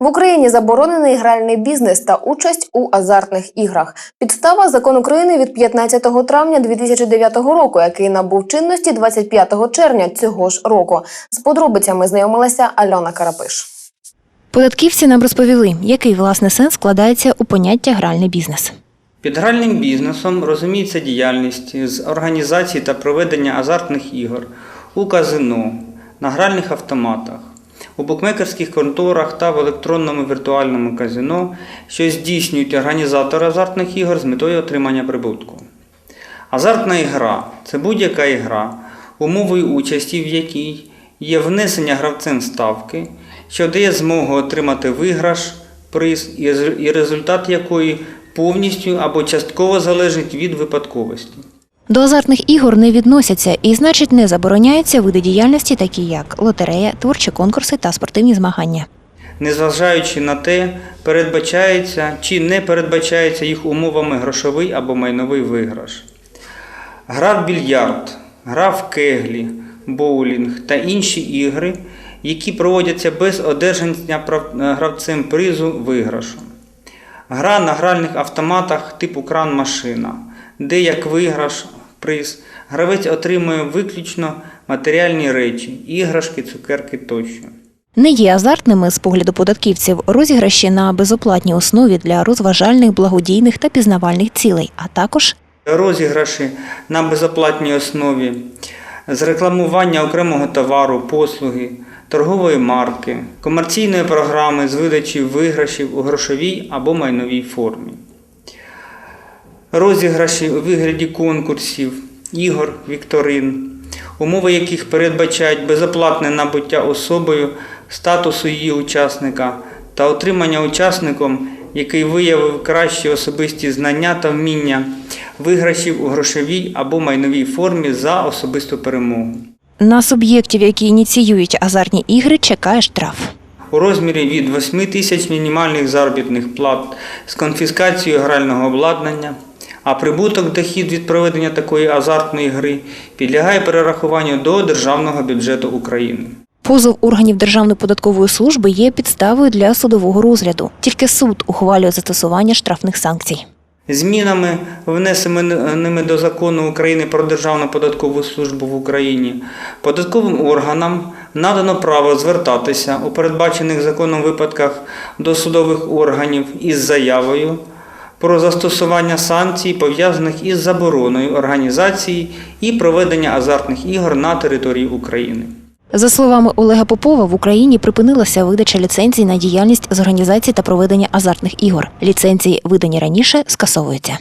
В Україні заборонений гральний бізнес та участь у азартних іграх. Підстава закон України від 15 травня 2009 року, який набув чинності 25 червня цього ж року. З подробицями знайомилася Альона Карапиш. Податківці нам розповіли, який власне сенс складається у поняття гральний бізнес. Під гральним бізнесом розуміється діяльність з організації та проведення азартних ігор у казино, на гральних автоматах, у букмекерських конторах та в електронному віртуальному казино, що здійснюють організатори азартних ігор з метою отримання прибутку. Азартна ігра це будь-яка ігра, умовою участі в якій є внесення гравцем ставки, що дає змогу отримати виграш, приз і результат якої повністю або частково залежить від випадковості. До азартних ігор не відносяться і, значить, не забороняються види діяльності, такі як лотерея, творчі конкурси та спортивні змагання. Незважаючи на те, передбачається чи не передбачається їх умовами грошовий або майновий виграш. Гра в більярд, гра в кеглі, боулінг та інші ігри, які проводяться без одержання гравцем призу виграшу. Гра на гральних автоматах типу кран-машина, де як виграш, приз, гравець отримує виключно матеріальні речі, іграшки, цукерки тощо. Не є азартними з погляду податківців розіграші на безоплатній основі для розважальних, благодійних та пізнавальних цілей, а також розіграші на безоплатній основі, з рекламування окремого товару, послуги, торгової марки, комерційної програми з видачі виграшів у грошовій або майновій формі, розіграші у вигляді конкурсів, ігор, вікторин, умови яких передбачають безоплатне набуття особою статусу її учасника та отримання учасником, який виявив кращі особисті знання та вміння, виграшів у грошовій або майновій формі за особисту перемогу. на суб'єктів, які ініціюють азартні ігри, чекає штраф. у розмірі від 8 тисяч мінімальних заробітних плат з конфіскацією грального обладнання, а прибуток дохід від проведення такої азартної гри підлягає перерахуванню до Державного бюджету України. Позов органів Державної податкової служби є підставою для судового розгляду. Тільки суд ухвалює застосування штрафних санкцій. Змінами, внесеними до закону України про Державну податкову службу в Україні, податковим органам надано право звертатися у передбачених законом випадках до судових органів із заявою про застосування санкцій, пов'язаних із забороною організації і проведення азартних ігор на території України. За словами Олега Попова, в Україні припинилася видача ліцензій на діяльність з організації та проведення азартних ігор. Ліцензії, видані раніше, скасовуються.